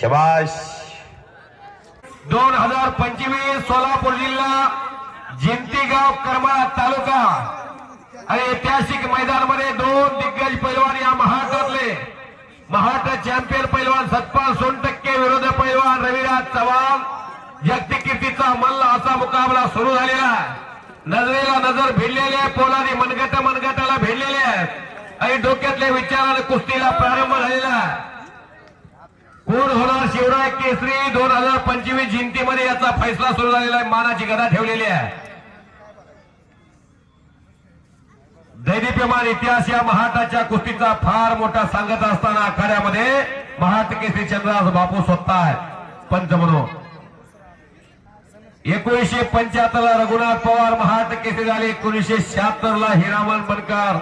शबाश. दोन हजार पंचवीस सोलापूर जिल्हा जिंतीगाव कर्मा तालुका आणि ऐतिहासिक मैदानमध्ये दोन दिग्गज पैलवान या महाराष्ट्रातले महाराष्ट्र चॅम्पियन पैलवान सतपाल सोनटक्के विरोध पैलवान रविराज चव्हाण. जागतिक मल्ल असा मुकाबला सुरू झालेला आहे. नजरेला नजर भिडलेले पोलादी मनगट मनगटाला भिडलेले आहेत आणि डोक्यातल्या विचाराने कुस्तीला प्रारंभ झालेला आहे. कोण होणार शिवराय केसरी. दोन हजार पंचवीस जिंतीमध्ये याचा फैसला सुरू झालेला आहे. मानाची गदा ठेवलेली आहे. दैदिप्यमान इतिहास या महाटाच्या कुस्तीचा फार मोठा सांगत असताना आखाड्यामध्ये महाट केसरी चंद्रास बापू स्वतः आहे पंच म्हणून. एकोणीसशे पंच्याहत्तर ला रघुनाथ पवार महाट केसरी झाले एकोणीशे शहात्तर ला हिरामन बनकर.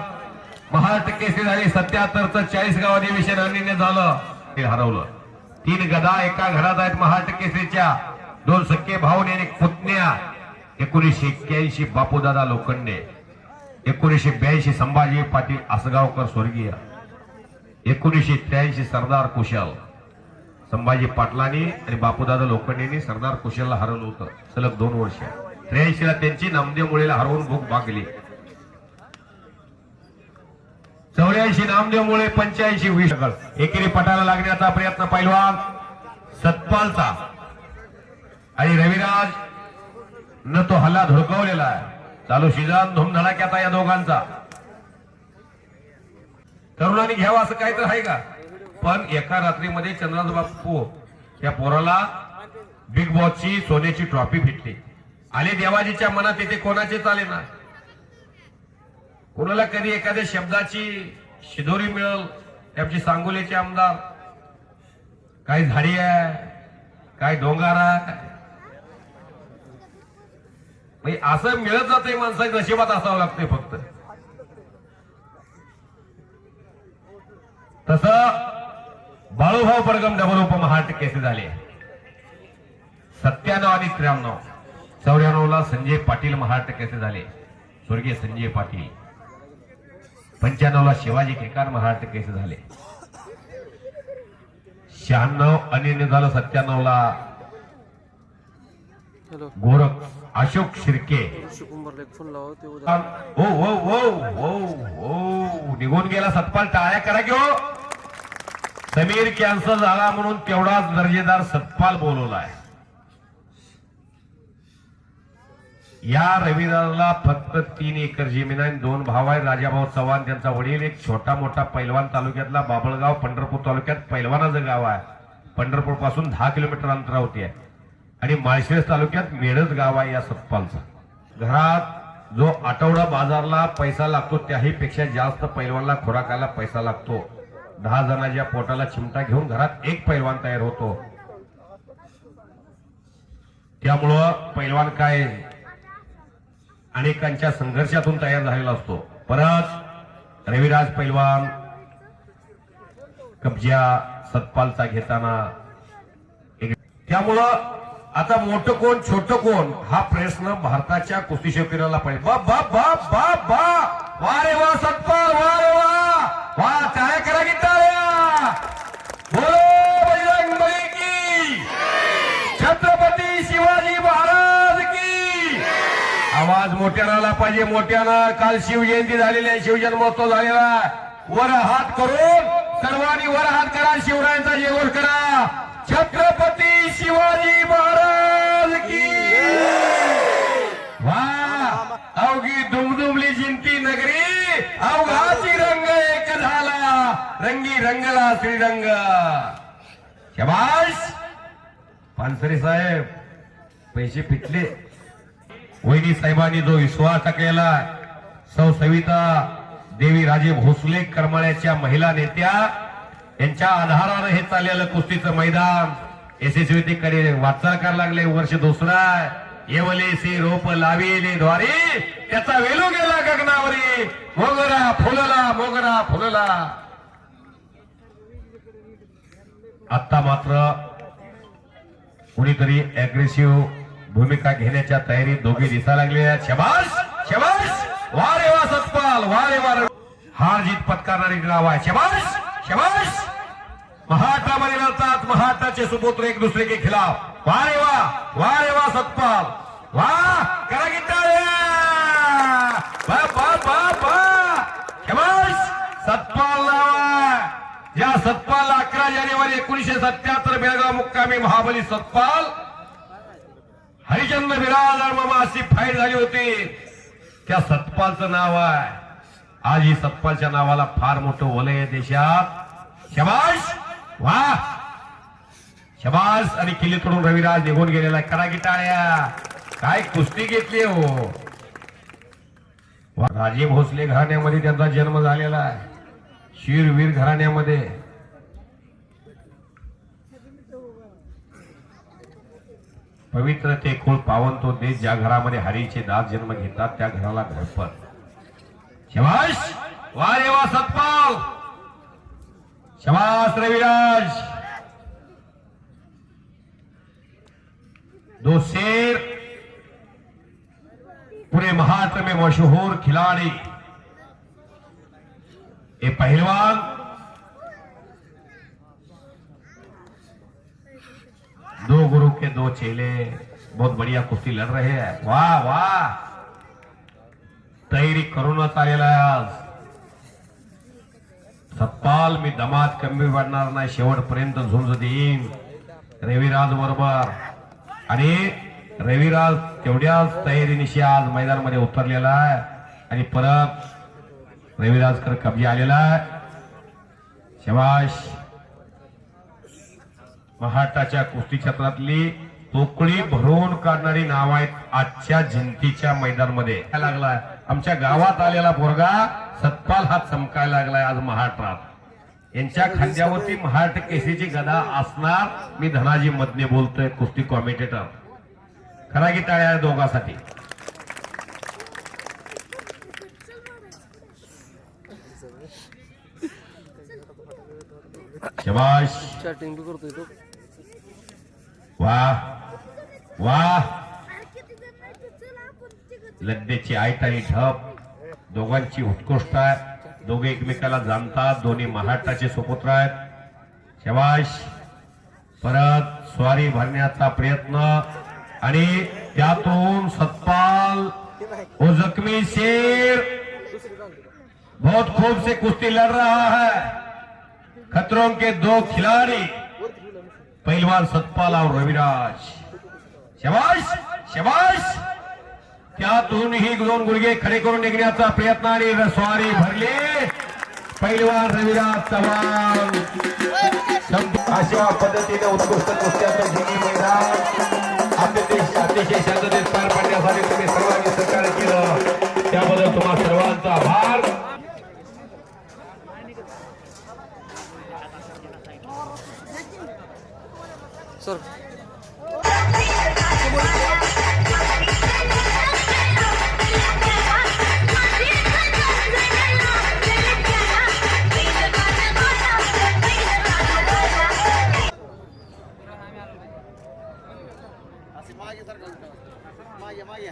महाट केसरी झाले सत्याहत्तरचं चाळीसगाव अधिवेशन अन्य झालं. ते हरवलं. तीन गदा एका घरात आहेत महाट केसरीच्या. दोन सख्खे भाऊन आणि एक पुतण्या. एकोणीसशे एक्क्याऐंशी बापूदादा लोखंडे. एकोणीसशे ब्याऐंशी संभाजी पाटील आसगावकर स्वर्गीय. एकोणीसशे त्र्याऐंशी सरदार कुशल. संभाजी पाटलांनी आणि बापूदादा लोखंडेनी सरदार कुशलला हरवलं होतं. सलग दोन वर्ष. त्र्याऐंशीला त्यांची नामदेव मुळेला हरवून भूक भागली. चौऱ्याऐंशी नामदेव मुळे पंच्याऐंशी वीस एकेरी पटाला लागण्याचा प्रयत्न पैलवान सतपालचा. आणि रविराज न तो हल्ला धुडकवलेला आहे. चालू शिजान धुमधडाक्याचा या दोघांचा. तरुणांनी घ्यावं असं काहीतरी आहे का? पण एका रात्रीमध्ये चंद्रनाथ बापू या पोराला बिग बॉसची सोन्याची ट्रॉफी भेटली. आले देवाजीच्या मनात येथे कोणाचे चाले ना कोणाला कधी एखाद्या शब्दाची शिदोरी मिळल आमची सांगोलीचे आमदार. काय झाडी आहे काय डोंगार आहे. म्हणजे असं मिळत जाते माणसाच्या नशिबात असावं लागते फक्त. तस बाळूभाऊ परगम डबल उप महाट केसे झाले? सत्त्याण्णव आणि त्र्याण्णव. चौऱ्याण्णव ला संजय पाटील महाट केसे झाले? स्वर्गीय संजय पाटील. पंच्याण्णव ला शिवाजी केकार महाराष्ट्र केस झाले. शहाण्णव आणि झालं सत्त्याण्णव ला गोरख अशोक शिर्के. ओ ओ ओ ओ ओ निघून गेला सतपाल टाळ्या करा घेऊ समीर कॅन्सर झाला म्हणून तेवढाच दर्जेदार सतपाल बोलवलाय. या रविदासला फक्त तीन एकर जमीन आहे. दोन भाव आहे राजाभाऊ चव्हाण त्यांचा वडील एक छोटा मोठा पैलवान तालुक्यातला बाबळगाव पंढरपूर तालुक्यात पैलवानाचं गाव आहे. पंढरपूरपासून दहा किलोमीटर अंतरावरती आहे. आणि माळशिरस तालुक्यात मेळच गाव आहे या सतपालचं. घरात जो आठवडा बाजारला पैसा लागतो त्याही पेक्षा जास्त पैलवानला खुराकाला पैसा लागतो. दहा जणांच्या पोटाला चिमटा घेऊन घरात एक पैलवान तयार होतो. त्यामुळं पैलवान काय अनेकांच्या संघर्षातून तयार झालेला असतो. परत रविराज पैलवान कब्जा सतपालचा घेताना त्यामुळं आता मोठं कोण छोट कोण हा प्रश्न भारताच्या कुस्ती शौकीनाला पाहिजे बा बा बा बा बा! वा रे वा सतपाल! वा रे वा! वा काय करा गीता टाळ्या बोलो बजरंग बली की छत्रपती शिवाजी महाराज की आवाज मोठ्यानं आला पाहिजे मोठ्यानं. काल शिवजयंती झालेली आहे शिवजन्मोत्सव झालेला वर हात करून सर्वांनी वर हात करा शिवरायांचा जेवण करा. छत्रपती शिवाजी महाराज की वा अवघी दुमदुमली जिंती नगरी अवघाची रंग एक झाला. रंगी रंगला श्रीरंग. शबाश पानसरे साहेब पैसे पिटले. वहिनी साहेबांनी जो विश्वास केला सौ सविता देवी राजे भोसले करमाळ्याच्या महिला नेत्या यांच्या आधारानं हे चाललेलं कुस्तीचं मैदान यशस्वीतेकडे वाटचाल करायला लागले. वर्ष दुसरा येवले सी रोप लाविले द्वारे त्याचा वेलू गेला गगनावरी. मोगरा फुलला मोगरा फुलला. आता मात्र कुणीतरी अग्रेसिव्ह भूमिका घेण्याच्या तयारीत दोघे दिसा लागले आहेत. शबाश शबाश वा रे वा सतपाल वा रे वा रे. हार जीत पत्कारणारी नाव आहे. शबाश शबाश महाराष्ट्रामध्ये लढतात महाराष्ट्राचे सुपुत्र एक दुसरे के खिलाफ. वा रे वा वा रे वा सतपाल. वा करा की वा वा वा सतपाल नाव या सतपाल अकरा जानेवारी एकोणीशे सत्याहत्तर बेळगाव मुक्कामी महाबली सतपाल हरिचंद बिराजदार मामा अशी फाईट झाली होती. त्या सतपालचं नाव आहे. आज ही सतपालच्या नावाला फार मोठं ओलय आहे देशात. शबाश वा. शबास आणि किल्लीकडून रविराज निघून गेलेला आहे. करा की टाळ्या काय कुस्ती घेतली हो. वा, राजे भोसले घराण्यामध्ये त्यांचा जन्म झालेला आहे. शिरवीर घराण्यामध्ये. पवित्र ते कुळ पावन तो देश ज्या घरामध्ये हरीचे दास जन्म घेतात त्या घराला घरपत शबाश वारे वा सत्पाल शबास रविराज! दो शेर! पूरे महाराष्ट्र में मशहूर खिलाड़ी। ये पहलवान दो गुरु के दो चेले बहुत बढ़िया कुश्ती लड़ रहे हैं। वाह वाह। तयारी करूनच आलेला आहे आज सप्पाल मी दमात कमी पडणार नाही शेवटपर्यंत झुंज देईन रविराज बरोबर। आणि रविराज तेवढ्याच तयारीनिशी आज मैदानामध्ये उतरलेला आहे आणि परत रविराजकर कब्जा आलेला आहे शबाश। महाराष्ट्राच्या कुस्ती क्षेत्रातली पोकळी भरून काढणारी नाव आहेत आजच्या जयंतीच्या मैदानमध्ये. काय लागलाय? आमच्या गावात आलेला पोरगा सत्पाल हा चमकायला लागलाय आज महाराष्ट्रात. यांच्या खांद्यावरती महाराष्ट्र केसीची गदा असणार मी धनाजी मदने बोलतोय कुस्ती कॉमेंटेटर खरा की टाळ्या दोघांसाठी? शबाश चॅटिंग बी करतोय तो वा वा लज्जेची आयत आणि ढप. दोघांची उत्कृष्ट आहे दोघे एकमेकाला जाणतात. दोन्ही महाराष्ट्राचे सुपुत्र आहेत. शवाश परत स्वारी भरण्याचा प्रयत्न. आणि त्यातून सतपाल वो जख्मी शेर. बहुत खूब से कुश्ती लड़ रहा है. खतरों के दो खिलाड़ी. पहलवान सतपाल और रविराज शबाश शबाश त्यातूनही दोन गुडघे खडे करून निघण्याचा प्रयत्न आणि स्वारी भरले. पैलवान रविराज चव्हाण. अशा पद्धतीने उत्कृष्ट कुस्त्याचं जिनी मैदान. अतिशय अतिशय शांततेत पार पाडण्यासाठी तुम्ही सर्वांनी सहकार्य केलं. सर मागे मागे